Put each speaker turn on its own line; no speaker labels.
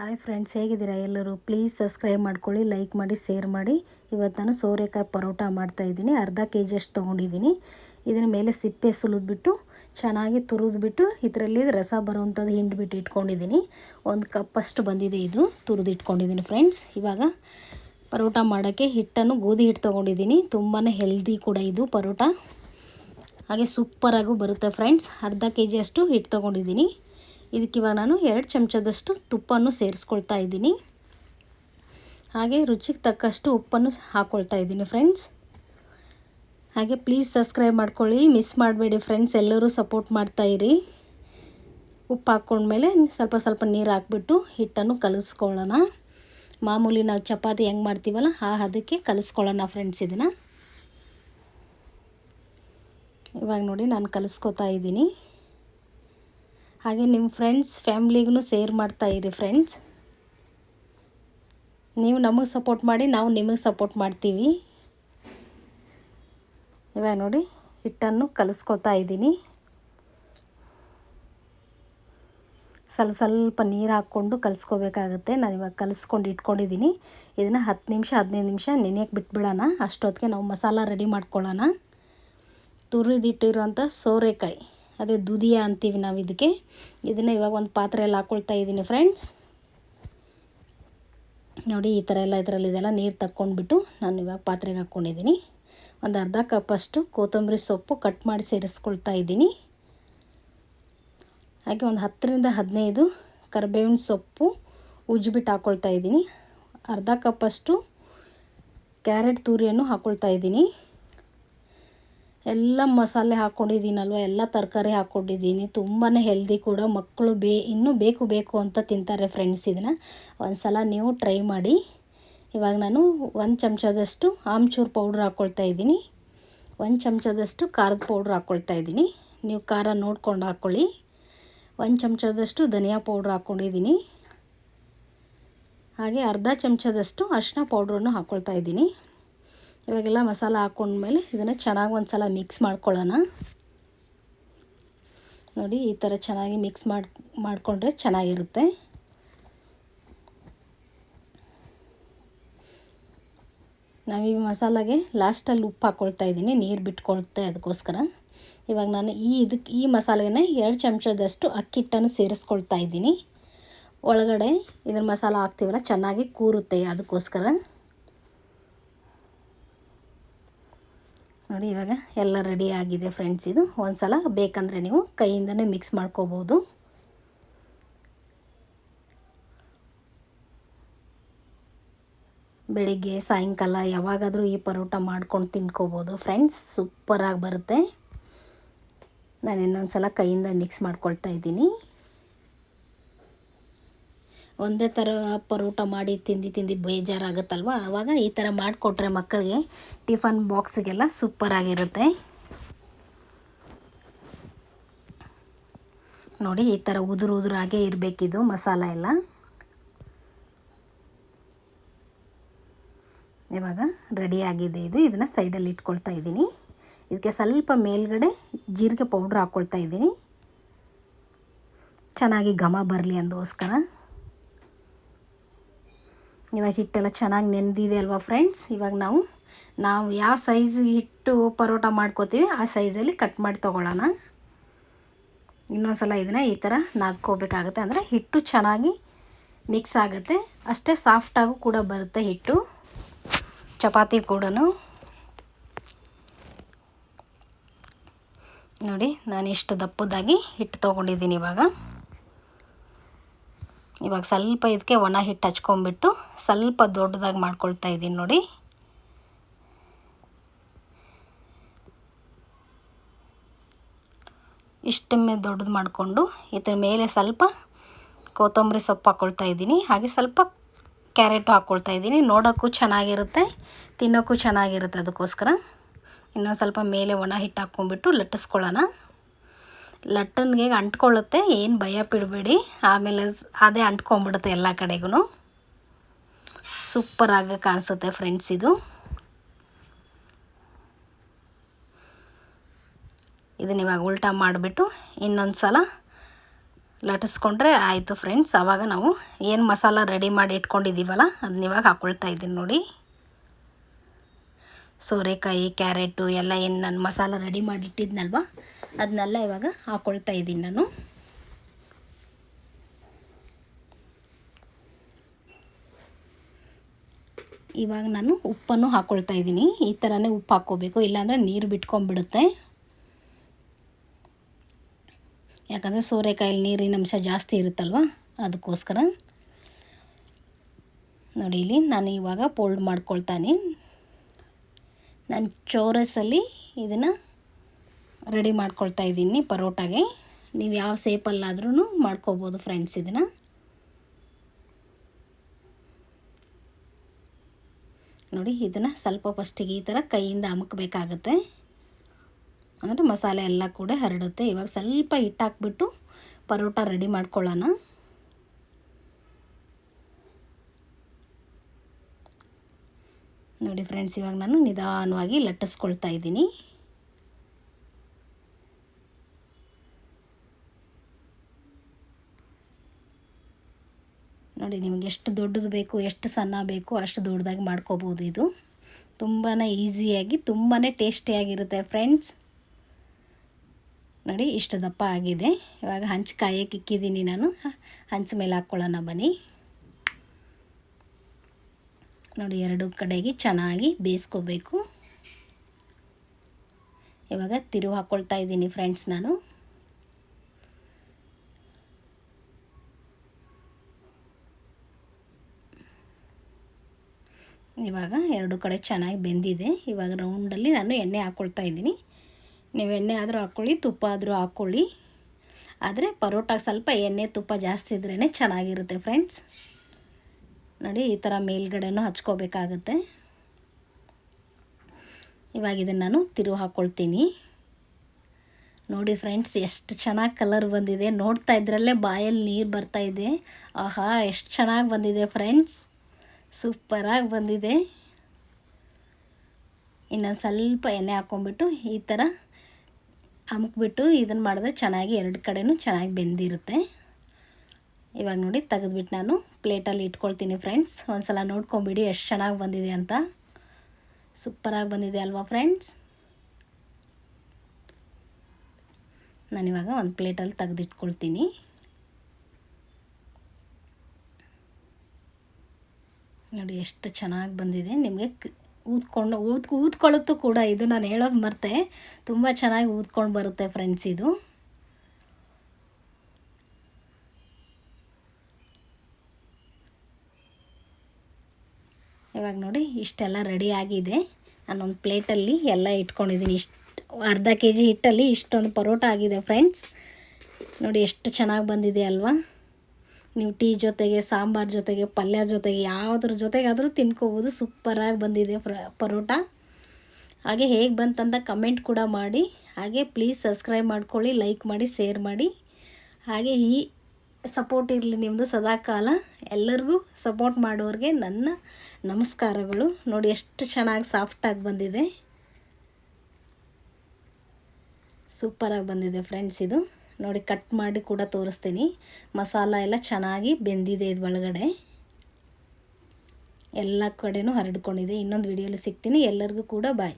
Hi friends, ಹೇಗಿದ್ದೀರಾ ಎಲ್ಲರೂ? Please subscribe ಮಾಡ್ಕೊಳ್ಳಿ, ಲೈಕ್ ಮಾಡಿ, ಶೇರ್ ಮಾಡಿ. ಇವತ್ತು ನಾನು ಸೋರೆಕಾಯಿ ಪರೋಟ ಮಾಡ್ತಾಯಿದ್ದೀನಿ ಅರ್ಧ ಕೆ ಜಿಯಷ್ಟು ತೊಗೊಂಡಿದ್ದೀನಿ. ಇದರ ಮೇಲೆ ಸಿಪ್ಪೆ ಸುಲಿದ್ಬಿಟ್ಟು, ಚೆನ್ನಾಗಿ ತುರಿದ್ಬಿಟ್ಟು, ಇದರಲ್ಲಿ ರಸ ಬರುವಂಥದ್ದು ಹಿಂಡ್ಬಿಟ್ಟು ಇಟ್ಕೊಂಡಿದ್ದೀನಿ. ಒಂದು ಕಪ್ಪಷ್ಟು ಬಂದಿದೆ ಇದು ತುರಿದು ಇಟ್ಕೊಂಡಿದ್ದೀನಿ ಫ್ರೆಂಡ್ಸ್. ಇವಾಗ ಪರೋಟ ಮಾಡೋಕ್ಕೆ ಹಿಟ್ಟನ್ನು ಗೋಧಿ ಹಿಟ್ಟು ತೊಗೊಂಡಿದ್ದೀನಿ. ತುಂಬಾ ಹೆಲ್ದಿ ಕೂಡ ಇದು ಪರೋಟ. ಹಾಗೆ ಸೂಪರಾಗೂ ಬರುತ್ತೆ ಫ್ರೆಂಡ್ಸ್. ಅರ್ಧ ಕೆ ಜಿಯಷ್ಟು ಹಿಟ್ಟು ತೊಗೊಂಡಿದ್ದೀನಿ. ಇದಕ್ಕೆ ಇವಾಗ ನಾನು ಎರಡು ಚಮಚದಷ್ಟು ತುಪ್ಪವನ್ನು ಸೇರಿಸ್ಕೊಳ್ತಾ ಇದ್ದೀನಿ. ಹಾಗೆ ರುಚಿಗೆ ತಕ್ಕಷ್ಟು ಉಪ್ಪನ್ನು ಹಾಕ್ಕೊಳ್ತಾ ಇದ್ದೀನಿ ಫ್ರೆಂಡ್ಸ್ ಹಾಗೆ ಪ್ಲೀಸ್ ಸಬ್ಸ್ಕ್ರೈಬ್ ಮಾಡ್ಕೊಳ್ಳಿ ಮಿಸ್ ಮಾಡಬೇಡಿ ಫ್ರೆಂಡ್ಸ್ ಎಲ್ಲರೂ ಸಪೋರ್ಟ್ ಮಾಡ್ತಾಯಿರಿ ಉಪ್ಪು ಹಾಕ್ಕೊಂಡ್ಮೇಲೆ ಸ್ವಲ್ಪ ಸ್ವಲ್ಪ ನೀರು ಹಾಕ್ಬಿಟ್ಟು ಹಿಟ್ಟನ್ನು ಕಲಿಸ್ಕೊಳ್ಳೋಣ. ಮಾಮೂಲಿ ನಾವು ಚಪಾತಿ ಹೆಂಗೆ ಮಾಡ್ತೀವಲ್ಲ, ಆ ಅದಕ್ಕೆ ಕಲಿಸ್ಕೊಳ್ಳೋಣ ಫ್ರೆಂಡ್ಸ್ ಇದನ್ನು. ಇವಾಗ ನೋಡಿ ನಾನು ಕಲಿಸ್ಕೊತಾ ಇದ್ದೀನಿ. ಹಾಗೆ ನಿಮ್ಮ ಫ್ರೆಂಡ್ಸ್ ಫ್ಯಾಮ್ಲಿಗೂ ಶೇರ್ ಮಾಡ್ತಾಯಿರಿ ಫ್ರೆಂಡ್ಸ್ ನೀವು ನಮಗೆ ಸಪೋರ್ಟ್ ಮಾಡಿ, ನಾವು ನಿಮಗೆ ಸಪೋರ್ಟ್ ಮಾಡ್ತೀವಿ. ಇವಾಗ ನೋಡಿ, ಹಿಟ್ಟನ್ನು ಕಲಿಸ್ಕೊತಾ ಇದ್ದೀನಿ. ಸ್ವಲ್ಪ ಸ್ವಲ್ಪ ನೀರು ಹಾಕ್ಕೊಂಡು ಕಲಿಸ್ಕೋಬೇಕಾಗುತ್ತೆ. ನಾನು ಇವಾಗ ಕಲಿಸ್ಕೊಂಡು ಇಟ್ಕೊಂಡಿದ್ದೀನಿ. ಇದನ್ನು ಹತ್ತು ನಿಮಿಷ, ಹದಿನೈದು ನಿಮಿಷ ನೆನೆಯಕ್ಕೆ ಬಿಟ್ಬಿಡೋಣ. ಅಷ್ಟೊತ್ತಿಗೆ ನಾವು ಮಸಾಲ ರೆಡಿ ಮಾಡ್ಕೊಳ್ಳೋಣ. ತುರಿದಿಟ್ಟಿರುವಂಥ ಸೋರೆಕಾಯಿ. ಅದೇ ದುದಿಯ ಅಂತೀವಿ ನಾವು ಇದಕ್ಕೆ ಇದನ್ನು ಇವಾಗ ಒಂದು ಪಾತ್ರೆಯಲ್ಲಿ ಹಾಕ್ಕೊಳ್ತಾ ಇದ್ದೀನಿ ಫ್ರೆಂಡ್ಸ್ ನೋಡಿ ಈ ಥರ ಎಲ್ಲ ಇದರಲ್ಲಿ ಇದೆಲ್ಲ ನೀರು ತಕ್ಕೊಂಡ್ಬಿಟ್ಟು ನಾನು ಇವಾಗ ಪಾತ್ರೆಗೆ ಹಾಕ್ಕೊಂಡಿದ್ದೀನಿ ಒಂದು ಅರ್ಧ ಕಪ್ಪಷ್ಟು ಕೊತ್ತಂಬರಿ ಸೊಪ್ಪು ಕಟ್ ಮಾಡಿ ಸೇರಿಸ್ಕೊಳ್ತಾ ಇದ್ದೀನಿ ಹಾಗೆ ಒಂದು ಹತ್ತರಿಂದ ಹದಿನೈದು ಕರಿಬೇವಿನ ಸೊಪ್ಪು ಉಜ್ಜಿಬಿಟ್ಟು ಹಾಕ್ಕೊಳ್ತಾ ಇದ್ದೀನಿ ಅರ್ಧ ಕಪ್ಪಷ್ಟು ಕ್ಯಾರೆಟ್ ತುರಿಯನ್ನು ಹಾಕ್ಕೊಳ್ತಾ ಇದ್ದೀನಿ ಎಲ್ಲ ಮಸಾಲೆ ಹಾಕ್ಕೊಂಡಿದ್ದೀನಲ್ವ? ಎಲ್ಲ ತರಕಾರಿ ಹಾಕ್ಕೊಂಡಿದ್ದೀನಿ. ತುಂಬಾ ಹೆಲ್ದಿ ಕೂಡ. ಮಕ್ಕಳು ಬೇ, ಇನ್ನೂ ಬೇಕು ಬೇಕು ಅಂತ ತಿಂತಾರೆ ಫ್ರೆಂಡ್ಸ್ ಇದನ್ನು. ಒಂದು ಸಲ ನೀವು ಟ್ರೈ ಮಾಡಿ. ಇವಾಗ ನಾನು ಒಂದು ಚಮಚದಷ್ಟು ಆಮ್ಚೂರು ಪೌಡ್ರ್ ಹಾಕ್ಕೊಳ್ತಾ ಇದ್ದೀನಿ. ಒಂದು ಚಮಚದಷ್ಟು ಖಾರದ ಪೌಡ್ರ್ ಹಾಕ್ಕೊಳ್ತಾ ಇದ್ದೀನಿ. ನೀವು ಖಾರ ನೋಡ್ಕೊಂಡು ಹಾಕ್ಕೊಳ್ಳಿ ಒಂದು ಚಮಚದಷ್ಟು ಧನಿಯಾ ಪೌಡ್ರ್ ಹಾಕ್ಕೊಂಡಿದ್ದೀನಿ ಹಾಗೆ ಅರ್ಧ ಚಮಚದಷ್ಟು ಅರಿಶಿನ ಪೌಡ್ರನ್ನು ಹಾಕ್ಕೊಳ್ತಾ ಇದ್ದೀನಿ. ಇವಾಗೆಲ್ಲ ಮಸಾಲ ಹಾಕೊಂಡ್ಮೇಲೆ ಇದನ್ನು ಚೆನ್ನಾಗಿ ಒಂದು ಸಲ ಮಿಕ್ಸ್ ಮಾಡ್ಕೊಳ್ಳೋಣ. ನೋಡಿ, ಈ ಥರ ಚೆನ್ನಾಗಿ ಮಿಕ್ಸ್ ಮಾಡಿ, ಮಾಡಿಕೊಂಡ್ರೆ ಚೆನ್ನಾಗಿರುತ್ತೆ. ನಾವು ಈ ಮಸಾಲಾಗೆ ಲಾಸ್ಟಲ್ಲಿ ಉಪ್ಪು ಹಾಕ್ಕೊಳ್ತಾ ಇದ್ದೀನಿ, ನೀರು ಬಿಟ್ಕೊಳ್ತೆ ಅದಕ್ಕೋಸ್ಕರ ಇವಾಗ ನಾನು ಈ ಇದಕ್ಕೆ ಈ ಮಸಾಲೆಗೆ ಎರಡು ಚಮಚದಷ್ಟು ಅಕ್ಕಿಟ್ಟನ್ನು ಸೇರಿಸ್ಕೊಳ್ತಾ ಇದ್ದೀನಿ. ಒಳಗಡೆ ಇದ್ರ ಮಸಾಲ ಹಾಕ್ತೀವಲ್ಲ, ಚೆನ್ನಾಗಿ ಕೂರುತ್ತೆ ಅದಕ್ಕೋಸ್ಕರ. ನೋಡಿ, ಇವಾಗ ಎಲ್ಲ ರೆಡಿ ಆಗಿದೆ ಫ್ರೆಂಡ್ಸ್ ಇದು. ಒಂದು ಸಲ ಬೇಕಂದರೆ ನೀವು ಕೈಯಿಂದನೇ ಮಿಕ್ಸ್ ಮಾಡ್ಕೋಬೋದು. ಬೆಳಿಗ್ಗೆ, ಸಾಯಂಕಾಲ ಯಾವಾಗಾದರೂ ಈ ಪರೋಟ ಮಾಡ್ಕೊಂಡು ತಿನ್ಕೋಬೋದು ಫ್ರೆಂಡ್ಸ್ ಸೂಪರಾಗಿ ಬರುತ್ತೆ. ನಾನು ಇನ್ನೊಂದು ಸಲ ಕೈಯಿಂದ ಮಿಕ್ಸ್ ಮಾಡ್ಕೊಳ್ತಾ ಇದ್ದೀನಿ. ಒಂದೇ ಥರ ಪರೋಟ ಮಾಡಿ ತಿಂದು ತಿಂದು ಬೇಜಾರಾಗುತ್ತಲ್ವ? ಆವಾಗ ಈ ಥರ ಮಾಡಿಕೊಟ್ರೆ ಮಕ್ಕಳಿಗೆ ಟಿಫನ್ ಬಾಕ್ಸಿಗೆಲ್ಲ ಸೂಪರಾಗಿರುತ್ತೆ ನೋಡಿ, ಈ ಥರ ಉದುರು ಉದುರಾಗೇ ಇರಬೇಕಿದು ಮಸಾಲ ಎಲ್ಲ. ಇವಾಗ ರೆಡಿಯಾಗಿದೆ ಇದು. ಇದನ್ನು ಸೈಡಲ್ಲಿ ಇಟ್ಕೊಳ್ತಾ ಇದ್ದೀನಿ. ಇದಕ್ಕೆ ಸ್ವಲ್ಪ ಮೇಲ್ಗಡೆ ಜೀರಿಗೆ ಪೌಡ್ರ್ ಹಾಕ್ಕೊಳ್ತಾ ಇದ್ದೀನಿ. ಚೆನ್ನಾಗಿ ಘಮ ಬರಲಿ ಅಂದೋಸ್ಕರ. ಇವಾಗ ಹಿಟ್ಟೆಲ್ಲ ಚೆನ್ನಾಗಿ ನೆನೆದಿದೆ ಅಲ್ವಾ ಫ್ರೆಂಡ್ಸ್ ಇವಾಗ ನಾವು ನಾವು ಯಾವ ಸೈಜ್ ಹಿಟ್ಟು ಪರೋಟ ಮಾಡ್ಕೋತೀವಿ, ಆ ಸೈಜಲ್ಲಿ ಕಟ್ ಮಾಡಿ ತೊಗೊಳ್ಳೋಣ. ಇನ್ನೊಂದು ಸಲ ಇದನ್ನು ಈ ಥರ ನಾದ್ಕೋಬೇಕಾಗುತ್ತೆ. ಅಂದರೆ ಹಿಟ್ಟು ಚೆನ್ನಾಗಿ ಮಿಕ್ಸ್ ಆಗುತ್ತೆ. ಅಷ್ಟೇ ಸಾಫ್ಟಾಗೂ ಕೂಡ ಬರುತ್ತೆ ಹಿಟ್ಟು. ಚಪಾತಿ ಕೂಡ ನೋಡಿ ನಾನು ಇಷ್ಟು ದಪ್ಪದಾಗಿ ಹಿಟ್ಟು ತೊಗೊಂಡಿದ್ದೀನಿ ಇವಾಗ. ಇವಾಗ ಸ್ವಲ್ಪ ಇದಕ್ಕೆ ಒಣ ಹಿಟ್ಟು ಹಚ್ಕೊಂಡ್ಬಿಟ್ಟು ಸ್ವಲ್ಪ ದೊಡ್ಡದಾಗಿ ಮಾಡ್ಕೊಳ್ತಾ ಇದ್ದೀನಿ ನೋಡಿ. ಇಷ್ಟೊಮ್ಮೆ ದೊಡ್ಡದು ಮಾಡಿಕೊಂಡು ಇದ್ರ ಮೇಲೆ ಸ್ವಲ್ಪ ಕೊತ್ತಂಬರಿ ಸೊಪ್ಪು ಹಾಕ್ಕೊಳ್ತಾ ಇದ್ದೀನಿ. ಹಾಗೆ ಸ್ವಲ್ಪ ಕ್ಯಾರೆಟು ಹಾಕ್ಕೊಳ್ತಾ ಇದ್ದೀನಿ. ನೋಡೋಕ್ಕೂ ಚೆನ್ನಾಗಿರುತ್ತೆ, ತಿನ್ನೋಕ್ಕೂ ಚೆನ್ನಾಗಿರುತ್ತೆ ಅದಕ್ಕೋಸ್ಕರ. ಇನ್ನೊಂದು ಸ್ವಲ್ಪ ಮೇಲೆ ಒಣ ಹಿಟ್ಟು ಹಾಕ್ಕೊಂಡ್ಬಿಟ್ಟು ಲಟ್ಟಿಸ್ಕೊಳ್ಳೋಣ. ಲಟ್ಟನ್ಗೆ ಅಂಟ್ಕೊಳ್ಳುತ್ತೆ, ಏನು ಭಯ ಬಿಡಬೇಡಿ. ಆಮೇಲೆ ಅದೇ ಅಂಟ್ಕೊಂಬಿಡುತ್ತೆ ಎಲ್ಲ ಕಡೆಗೂ ಸೂಪರಾಗಿ ಕಾಣಿಸುತ್ತೆ ಫ್ರೆಂಡ್ಸ್ ಇದು. ಇದನ್ನ ಇವಾಗ ಉಲ್ಟಾ ಮಾಡಿಬಿಟ್ಟು ಇನ್ನೊಂದು ಸಲ ಲಟ್ಟಿಸ್ಕೊಂಡ್ರೆ ಆಯಿತು ಫ್ರೆಂಡ್ಸ್. ಆವಾಗ ನಾವು ಏನು ಮಸಾಲ ರೆಡಿ ಮಾಡಿ ಇಟ್ಕೊಂಡಿದ್ದೀವಲ್ಲ ಅದನ್ನ ಇವಾಗ ಹಾಕ್ಕೊಳ್ತಾ ಇದ್ದೀನಿ ನೋಡಿ. ಸೋರೆಕಾಯಿ, ಕ್ಯಾರೆಟು, ಎಲ್ಲ ಏನು ನಾನು ಮಸಾಲ ರೆಡಿ ಮಾಡಿ ಇಟ್ಟಿದ್ನಲ್ವ? ಅದನ್ನೆಲ್ಲ ಇವಾಗ ಹಾಕ್ಕೊಳ್ತಾ ಇದ್ದೀನಿ ನಾನು. ಇವಾಗ ನಾನು ಉಪ್ಪನ್ನು ಹಾಕ್ಕೊಳ್ತಾ ಇದ್ದೀನಿ. ಈ ಥರನೇ ಉಪ್ಪು ಹಾಕ್ಕೋಬೇಕು. ಇಲ್ಲಾಂದರೆ ನೀರು ಬಿಟ್ಕೊಂಡ್ಬಿಡುತ್ತೆ. ಯಾಕಂದರೆ ಸೋರೆಕಾಯಲ್ಲಿ ನೀರಿನ ಅಂಶ ಜಾಸ್ತಿ ಇರುತ್ತಲ್ವ? ಅದಕ್ಕೋಸ್ಕರ. ನೋಡಿ, ಇಲ್ಲಿ ನಾನು ಇವಾಗ ಫೋಲ್ಡ್ ಮಾಡ್ಕೊಳ್ತಾನೆ. ನಾನು ಚೋರಸಲ್ಲಿ ಇದನ್ನು ರೆಡಿ ಮಾಡ್ಕೊಳ್ತಾ ಇದ್ದೀನಿ ಪರೋಟಾಗೆ. ನೀವು ಯಾವ ಸೇಪಲ್ಲಾದ್ರೂ ಮಾಡ್ಕೋಬೋದು ಫ್ರೆಂಡ್ಸ್ ಇದನ್ನು. ನೋಡಿ, ಇದನ್ನು ಸ್ವಲ್ಪ ಫಸ್ಟಿಗೆ ಈ ಥರ ಕೈಯಿಂದ ಅಮುಕಬೇಕಾಗತ್ತೆ. ಅಂದರೆ ಮಸಾಲೆ ಎಲ್ಲ ಕೂಡ ಹರಡುತ್ತೆ. ಇವಾಗ ಸ್ವಲ್ಪ ಹಿಟ್ಟು ಹಾಕ್ಬಿಟ್ಟು ಪರೋಟ ರೆಡಿ ಮಾಡ್ಕೊಳ್ಳೋಣ. ನೋಡಿ ಫ್ರೆಂಡ್ಸ್ ಇವಾಗ ನಾನು ನಿಧಾನವಾಗಿ ಲಟ್ಟಿಸ್ಕೊಳ್ತಾ ಇದ್ದೀನಿ. ನೋಡಿ, ನಿಮಗೆ ಎಷ್ಟು ದೊಡ್ಡದು ಬೇಕು, ಎಷ್ಟು ಸಣ್ಣ ಬೇಕು, ಅಷ್ಟು ದೊಡ್ಡದಾಗಿ ಮಾಡ್ಕೋಬೋದು ಇದು. ತುಂಬಾ ಈಸಿಯಾಗಿ ತುಂಬಾ ಟೇಸ್ಟಿಯಾಗಿರುತ್ತೆ ಫ್ರೆಂಡ್ಸ್. ನೋಡಿ, ಇಷ್ಟು ದಪ್ಪ ಆಗಿದೆ. ಇವಾಗ ಹಂಚು ಕಾಯಕ್ಕೆ ಇಕ್ಕಿದ್ದೀನಿ ನಾನು. ಹಂಚು ಮೇಲೆ ಹಾಕ್ಕೊಳ್ಳೋಣ ಬನ್ನಿ. ನೋಡಿ, ಎರಡು ಕಡೆಗೆ ಚೆನ್ನಾಗಿ ಬೇಯಿಸ್ಕೋಬೇಕು. ಇವಾಗ ತಿರುವು ಹಾಕ್ಕೊಳ್ತಾ ಇದ್ದೀನಿ ಫ್ರೆಂಡ್ಸ್ ನಾನು. ಇವಾಗ ಎರಡು ಕಡೆ ಚೆನ್ನಾಗಿ ಬೆಂದಿದೆ. ಇವಾಗ ರೌಂಡಲ್ಲಿ ನಾನು ಎಣ್ಣೆ ಹಾಕ್ಕೊಳ್ತಾ ಇದ್ದೀನಿ. ನೀವು ಎಣ್ಣೆ ಆದರೂ ಹಾಕ್ಕೊಳ್ಳಿ, ತುಪ್ಪ ಆದರೂ ಹಾಕ್ಕೊಳ್ಳಿ. ಆದರೆ ಪರೋಟಾಗೆ ಸ್ವಲ್ಪ ಎಣ್ಣೆ, ತುಪ್ಪ ಜಾಸ್ತಿ ಇದ್ರೇ ಚೆನ್ನಾಗಿರುತ್ತೆ ಫ್ರೆಂಡ್ಸ್ ನೋಡಿ, ಈ ಥರ ಮೇಲ್ಗಡೆನೂ ಹಚ್ಕೋಬೇಕಾಗತ್ತೆ. ಇವಾಗ ಇದನ್ನು ನಾನು ತಿರುವು ಹಾಕ್ಕೊಳ್ತೀನಿ ನೋಡಿ ಫ್ರೆಂಡ್ಸ್ ಎಷ್ಟು ಚೆನ್ನಾಗಿ ಕಲರ್ ಬಂದಿದೆ. ನೋಡ್ತಾ ಇದ್ರಲ್ಲೇ ಬಾಯಲ್ಲಿ ನೀರು ಇದೆ. ಆಹಾ, ಎಷ್ಟು ಚೆನ್ನಾಗಿ ಬಂದಿದೆ ಫ್ರೆಂಡ್ಸ್ ಸೂಪರಾಗಿ ಬಂದಿದೆ. ಇನ್ನೊಂದು ಸ್ವಲ್ಪ ಎಣ್ಣೆ ಹಾಕ್ಕೊಂಬಿಟ್ಟು ಈ ಥರ ಅಮ್ಕ್ಬಿಟ್ಟು ಇದನ್ನು ಮಾಡಿದ್ರೆ ಚೆನ್ನಾಗಿ ಎರಡು ಕಡೆಯೂ ಚೆನ್ನಾಗಿ ಬೆಂದಿರುತ್ತೆ. ಇವಾಗ ನೋಡಿ ತೆಗೆದ್ಬಿಟ್ಟು ನಾನು ಪ್ಲೇಟಲ್ಲಿ ಇಟ್ಕೊಳ್ತೀನಿ ಫ್ರೆಂಡ್ಸ್. ಒಂದು ಸಲ ನೋಡ್ಕೊಂಬಿಡಿ ಎಷ್ಟು ಚೆನ್ನಾಗಿ ಬಂದಿದೆ ಅಂತ. ಸೂಪರಾಗಿ ಬಂದಿದೆ ಅಲ್ವಾ ಫ್ರೆಂಡ್ಸ್? ನಾನಿವಾಗ ಒಂದು ಪ್ಲೇಟಲ್ಲಿ ತೆಗೆದಿಟ್ಕೊಳ್ತೀನಿ. ನೋಡಿ, ಎಷ್ಟು ಚೆನ್ನಾಗಿ ಬಂದಿದೆ. ನಿಮಗೆ ಊದ್ಕೊಂಡು, ಊದ್, ಊದ್ಕೊಳ್ಳುತ್ತೂ ಕೂಡ ಇದು ನಾನು ಹೇಳೋದು ಮರ್ತೆ. ತುಂಬ ಚೆನ್ನಾಗಿ ಊದ್ಕೊಂಡು ಬರುತ್ತೆ ಫ್ರೆಂಡ್ಸ್ ಇದು. ಇವಾಗ ನೋಡಿ, ಇಷ್ಟೆಲ್ಲ ರೆಡಿ ಆಗಿದೆ. ನಾನೊಂದು ಪ್ಲೇಟಲ್ಲಿ ಎಲ್ಲ ಇಟ್ಕೊಂಡಿದ್ದೀನಿ ಇಷ್ಟು, ಅರ್ಧ ಕೆ ಜಿ ಹಿಟ್ಟಲ್ಲಿ ಇಷ್ಟೊಂದು ಪರೋಟ ಆಗಿದೆ ಫ್ರೆಂಡ್ಸ್ ನೋಡಿ, ಎಷ್ಟು ಚೆನ್ನಾಗಿ ಬಂದಿದೆ ಅಲ್ವಾ. ನೀವು ಟೀ ಜೊತೆಗೆ, ಸಾಂಬಾರು ಜೊತೆಗೆ, ಪಲ್ಯ ಜೊತೆಗೆ, ಯಾವುದ್ರ ಜೊತೆಗಾದರೂ ತಿನ್ಕೋಬೋದು. ಸೂಪರಾಗಿ ಬಂದಿದೆ ಪರೋಟ. ಹಾಗೆ ಹೇಗೆ ಬಂತಂತ ಕಮೆಂಟ್ ಕೂಡ ಮಾಡಿ. ಹಾಗೆ ಪ್ಲೀಸ್ ಸಬ್ಸ್ಕ್ರೈಬ್ ಮಾಡ್ಕೊಳ್ಳಿ ಲೈಕ್ ಮಾಡಿ ಶೇರ್ ಮಾಡಿ. ಹಾಗೆ ಈ ಸಪೋರ್ಟ್ ಇರಲಿ ನಿಮ್ಮದು ಸದಾಕಾಲ. ಎಲ್ಲರಿಗೂ ಸಪೋರ್ಟ್ ಮಾಡೋರಿಗೆ ನನ್ನ ನಮಸ್ಕಾರಗಳು. ನೋಡಿ ಎಷ್ಟು ಚೆನ್ನಾಗಿ ಸಾಫ್ಟಾಗಿ ಬಂದಿದೆ. ಸೂಪರಾಗಿ ಬಂದಿದೆ ಫ್ರೆಂಡ್ಸ್ ಇದು. ನೋಡಿ ಕಟ್ ಮಾಡಿ ಕೂಡ ತೋರಿಸ್ತೀನಿ. ಮಸಾಲ ಎಲ್ಲ ಚೆನ್ನಾಗಿ ಬೆಂದಿದೆ ಇದು ಒಳಗಡೆ. ಎಲ್ಲ ಕಡೆನೂ ಹರಡ್ಕೊಂಡಿದೆ. ಇನ್ನೊಂದು ವಿಡಿಯೋಲಿ ಸಿಗ್ತೀನಿ. ಎಲ್ಲರಿಗೂ ಕೂಡ ಬಾಯ್